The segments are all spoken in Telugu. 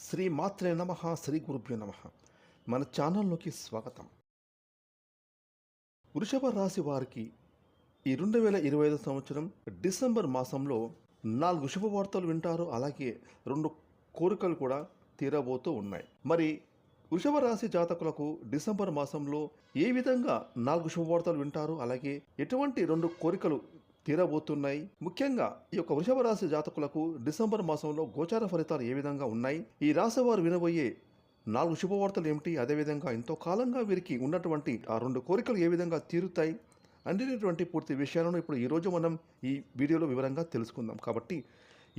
శ్రీ మాత్రే నమ శ్రీ గురుభ్యో నమ. మన ఛానల్లోకి స్వాగతం. వృషభ రాశి వారికి ఈ రెండు వేల ఇరవై ఐదు సంవత్సరం డిసెంబర్ మాసంలో నాలుగు శుభవార్తలు వింటారు. అలాగే రెండు కోరికలు కూడా తీరబోతూ ఉన్నాయి. మరి వృషభ రాశి జాతకులకు డిసెంబర్ మాసంలో ఏ విధంగా నాలుగు శుభవార్తలు వింటారు? అలాగే ఎటువంటి రెండు కోరికలు తీరబోతున్నాయి. ముఖ్యంగా ఈ యొక్క వృషభ రాశి జాతకులకు డిసెంబర్ మాసంలో గోచార ఫలితాలు ఏ విధంగా ఉన్నాయి? ఈ రాశి వారు వినబోయే నాలుగు శుభవార్తలు ఏమిటి? అదేవిధంగా ఎంతో కాలంగా వీరికి ఉన్నటువంటి ఆ రెండు కోరికలు ఏ విధంగా తీరుతాయి? అందినటువంటి పూర్తి విషయాలను ఇప్పుడు ఈరోజు మనం ఈ వీడియోలో వివరంగా తెలుసుకుందాం. కాబట్టి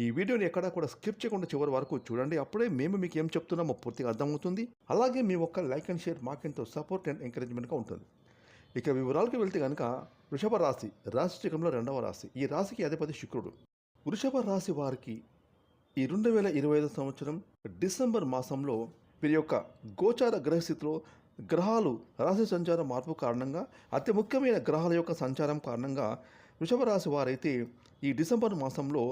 ఈ వీడియోని ఎక్కడా కూడా స్కిప్ చేయకుండా చివరి వరకు చూడండి. అప్పుడే మేము మీకు ఏం చెప్తున్నామో పూర్తిగా అర్థమవుతుంది. అలాగే మీ ఒక్క లైక్ అండ్ షేర్ మాకెంతో సపోర్ట్ అండ్ ఎంకరేజ్మెంట్గా ఉంటుంది. ఇక వివరాలకు వెళ్తే కనుక వృషభ రాశి రాశి చక్రంలో రెండవ రాశి. ఈ రాశికి అధిపతి శుక్రుడు. వృషభ రాశి వారికి ఈ రెండు వేల ఇరవై ఐదు సంవత్సరం డిసెంబర్ మాసంలో వీరి యొక్క గోచార గ్రహస్థితిలో గ్రహాలు రాశి సంచారం మార్పు కారణంగా అతి ముఖ్యమైన గ్రహాల యొక్క సంచారం కారణంగా వృషభ రాశి వారైతే ఈ డిసెంబర్ మాసంలో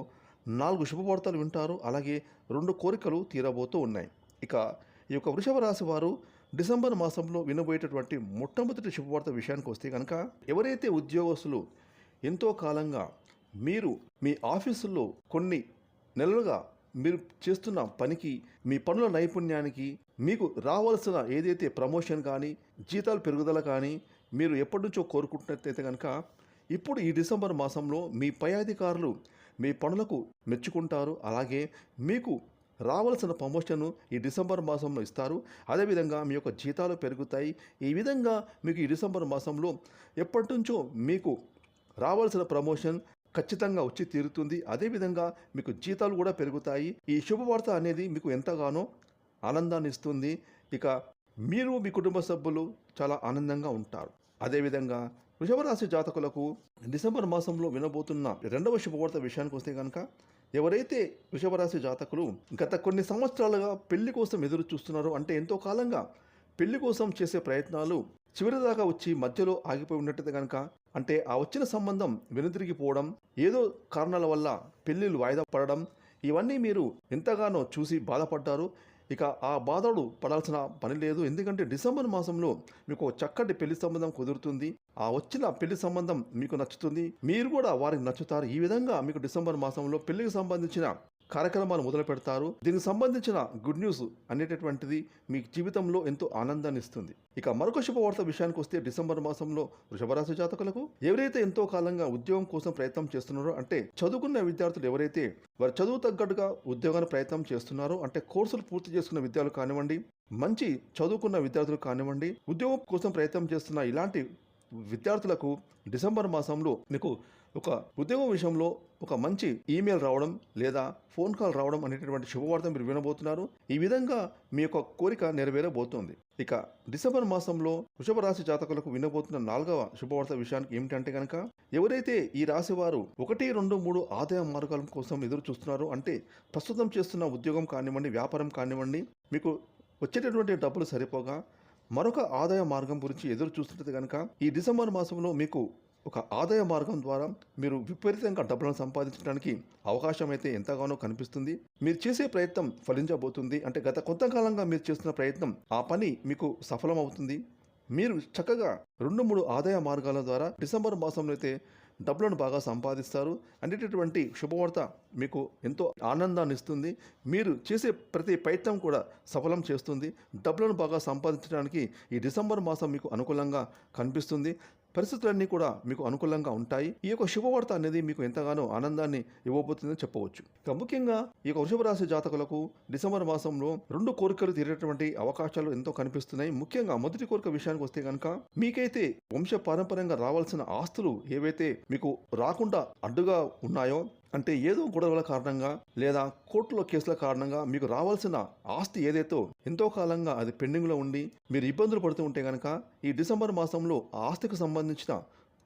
నాలుగు శుభవార్తలు వింటారు. అలాగే రెండు కోరికలు తీరబోతూ ఉన్నాయి. ఇక ఈ యొక్క వృషభ రాశి వారు డిసెంబర్ మాసంలో వినబోయేటటువంటి మొట్టమొదటి శుభవార్త విషయానికి వస్తే కనుక ఎవరైతే ఉద్యోగస్తులు ఎంతో కాలంగా మీరు మీ ఆఫీసుల్లో కొన్ని నెలలుగా మీరు చేస్తున్న పనికి మీ పనుల నైపుణ్యానికి మీకు రావాల్సిన ఏదైతే ప్రమోషన్ కానీ జీతాలు పెరుగుదల కానీ మీరు ఎప్పటి నుంచో కోరుకుంటున్నట్లయితే కనుక ఇప్పుడు ఈ డిసెంబర్ మాసంలో మీ పై అధికారులు మీ పనులకు మెచ్చుకుంటారు. అలాగే మీకు రావాల్సిన ప్రమోషన్ను ఈ డిసెంబర్ మాసంలో ఇస్తారు. అదేవిధంగా మీ యొక్క జీతాలు పెరుగుతాయి. ఈ విధంగా మీకు ఈ డిసెంబర్ మాసంలో ఎప్పటి నుంచో మీకు రావాల్సిన ప్రమోషన్ ఖచ్చితంగా వచ్చి తీరుతుంది. అదేవిధంగా మీకు జీతాలు కూడా పెరుగుతాయి. ఈ శుభవార్త అనేది మీకు ఎంతగానో ఆనందాన్ని ఇస్తుంది. ఇక మీరు మీ కుటుంబ సభ్యులు చాలా ఆనందంగా ఉంటారు. అదేవిధంగా వృషభరాశి జాతకులకు డిసెంబర్ మాసంలో వినబోతున్న రెండవ శుభవార్త విషయానికి వస్తే కనుక ఎవరైతే వృషభరాశి జాతకులు గత కొన్ని సంవత్సరాలుగా పెళ్ళి కోసం ఎదురు చూస్తున్నారో అంటే ఎంతో కాలంగా పెళ్ళి కోసం చేసే ప్రయత్నాలు చివరిదాకా వచ్చి మధ్యలో ఆగిపోయి ఉన్నట్టయితే కనుక అంటే ఆ వచ్చిన సంబంధం వెనుతిరిగిపోవడం ఏదో కారణాల వల్ల పెళ్ళిళ్ళు వాయిదా పడడం ఇవన్నీ మీరు ఎంతగానో చూసి బాధపడ్డారు. ఇక ఆ బాధలు పడాల్సిన పని లేదు. ఎందుకంటే డిసెంబర్ మాసంలో మీకు చక్కటి పెళ్ళి సంబంధం కుదురుతుంది. ఆ వచ్చిన పెళ్ళి సంబంధం మీకు నచ్చుతుంది. మీరు కూడా వారికి నచ్చుతారు. ఈ విధంగా మీకు డిసెంబర్ మాసంలో పెళ్ళికి సంబంధించిన కార్యక్రమాలు మొదలు పెడతారు. దీనికి సంబంధించిన గుడ్ న్యూస్ అనేటటువంటిది మీ జీవితంలో ఎంతో ఆనందాన్ని ఇస్తుంది. ఇక మరొక శుభవార్త విషయానికి వస్తే డిసెంబర్ మాసంలో వృషభరాశి జాతకులకు ఎవరైతే ఎంతో కాలంగా ఉద్యోగం కోసం ప్రయత్నం చేస్తున్నారో అంటే చదువుకున్న విద్యార్థులు ఎవరైతే వారి చదువు తగ్గట్టుగా ఉద్యోగాన్ని ప్రయత్నం చేస్తున్నారో అంటే కోర్సులు పూర్తి చేసుకున్న విద్యార్థులు కానివ్వండి మంచి చదువుకున్న విద్యార్థులు కానివ్వండి ఉద్యోగం కోసం ప్రయత్నం చేస్తున్న ఇలాంటి విద్యార్థులకు డిసెంబర్ మాసంలో మీకు ఒక ఉద్యోగం విషయంలో ఒక మంచి ఈమెయిల్ రావడం లేదా ఫోన్ కాల్ రావడం అనేటటువంటి శుభవార్త మీరు వినబోతున్నారు. ఈ విధంగా మీ యొక్క కోరిక నెరవేరబోతోంది. ఇక డిసెంబర్ మాసంలో వృషభ రాశి జాతకులకు వినబోతున్న నాలుగవ శుభవార్త విషయానికి ఏమిటంటే కనుక ఎవరైతే ఈ రాశి వారు ఒకటి రెండు మూడు ఆదాయ మార్గాల కోసం ఎదురు చూస్తున్నారో అంటే ప్రస్తుతం చేస్తున్న ఉద్యోగం కానివ్వండి వ్యాపారం కానివ్వండి మీకు వచ్చేటటువంటి డబ్బులు సరిపోగా మరొక ఆదాయ మార్గం గురించి ఎదురు చూస్తున్నది కనుక ఈ డిసెంబర్ మాసంలో మీకు ఒక ఆదాయ మార్గం ద్వారా మీరు విపరీతంగా డబ్బులను సంపాదించడానికి అవకాశం అయితే ఎంతగానో కనిపిస్తుంది. మీరు చేసే ప్రయత్నం ఫలించబోతుంది. అంటే గత కొంతకాలంగా మీరు చేస్తున్న ప్రయత్నం ఆ పని మీకు సఫలం అవుతుంది మీరు చక్కగా రెండు మూడు ఆదాయ మార్గాల ద్వారా డిసెంబర్ మాసంలో అయితే డబ్బులను బాగా సంపాదిస్తారు. అనేటటువంటి శుభవార్త మీకు ఎంతో ఆనందాన్ని ఇస్తుంది. మీరు చేసే ప్రతి ప్రయత్నం కూడా సఫలం చేస్తుంది. డబ్బులను బాగా సంపాదించడానికి ఈ డిసెంబర్ మాసం మీకు అనుకూలంగా కనిపిస్తుంది. పరిస్థితులన్నీ కూడా మీకు అనుకూలంగా ఉంటాయి. ఈ యొక్క శుభవార్త అనేది మీకు ఎంతగానో ఆనందాన్ని ఇవ్వబోతుందని చెప్పవచ్చు. ఇక ముఖ్యంగా ఈ యొక్క వృషభ రాశి జాతకులకు డిసెంబర్ మాసంలో రెండు కోరికలు తీరేటువంటి అవకాశాలు ఎంతో కనిపిస్తున్నాయి. ముఖ్యంగా మొదటి కోరిక విషయానికి వస్తే కనుక మీకైతే వంశ పారంపర్యంగా రావాల్సిన ఆస్తులు ఏవైతే మీకు రాకుండా అడ్డుగా ఉన్నాయో అంటే ఏదో గొడవల కారణంగా లేదా కోర్టులో కేసుల కారణంగా మీకు రావాల్సిన ఆస్తి ఏదైతే ఎంతో కాలంగా అది పెండింగ్లో ఉండి మీరు ఇబ్బందులు పడుతూ ఉంటే కనుక ఈ డిసెంబర్ మాసంలో ఆ ఆస్తికి సంబంధించిన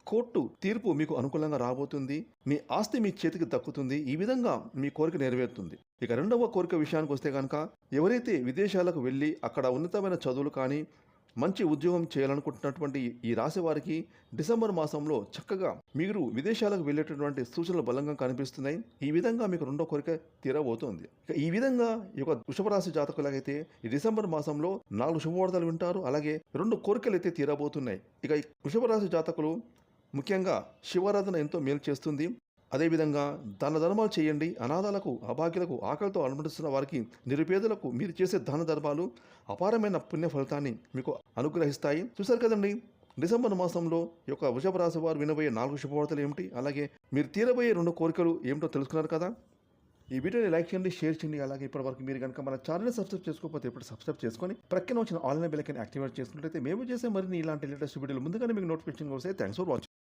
కోర్టు తీర్పు మీకు అనుకూలంగా రాబోతుంది. మీ ఆస్తి మీ చేతికి దక్కుతుంది. ఈ విధంగా మీ కోరిక నెరవేరుతుంది. ఇక రెండవ కోరిక విషయానికి వస్తే కనుక ఎవరైతే విదేశాలకు వెళ్ళి అక్కడ ఉన్నతమైన చదువులు కానీ మంచి ఉద్యోగం చేయాలనుకుంటున్నటువంటి ఈ రాశి వారికి డిసెంబర్ మాసంలో చక్కగా మీరు విదేశాలకు వెళ్ళేటటువంటి సూచనలు బలంగా కనిపిస్తున్నాయి. ఈ విధంగా మీకు రెండో కోరిక తీరబోతోంది. ఇక ఈ విధంగా ఈ యొక్క వృషభరాశి జాతకులకైతే ఈ డిసెంబర్ మాసంలో నాలుగు శుభవార్తలు వింటారు. అలాగే రెండు కోరికలు అయితే తీరబోతున్నాయి. ఇక వృషభరాశి జాతకులు ముఖ్యంగా శివారాధన ఎంతో మేలు చేస్తుంది. అదేవిధంగా దాన ధర్మాలు చేయండి అనాథాలకు అభాగ్యులకు ఆకలితో అనుమతిస్తున్న వారికి నిరుపేదలకు మీరు చేసే దాన ధర్మాలు అపారమైన పుణ్య ఫలితాన్ని మీకు అనుగ్రహిస్తాయి. చూశారు కదండి డిసెంబర్ మాసంలో యొక్క వృషభ రాశి వారు వినబోయే నాలుగు శుభవార్తలు ఏమిటి? అలాగే మీరు తీరబోయే రెండు కోరికలు ఏమిటో తెలుసుకున్నారు కదా? ఈ వీడియోని లైక్ చేయండి షేర్ చేయండి. అలాగే ఇప్పటివరకు మీరు కనుక మన ఛానల్ని సబ్స్క్రైబ్ చేసుకోకపోతే ఇప్పుడు సబ్స్క్రైబ్ చేసుకొని ప్రక్కన వచ్చిన ఆన్లైన్ బెల్లకని యాక్టివేట్ చేసుకున్నట్లయితే మేము చేసే మరిన్ని ఇలాంటి లేటెస్ట్ వీడియోలు ముందుగానే మీకు నోటిఫికేషన్ వస్తే థ్యాంక్స్ ఫర్ వాచింగ్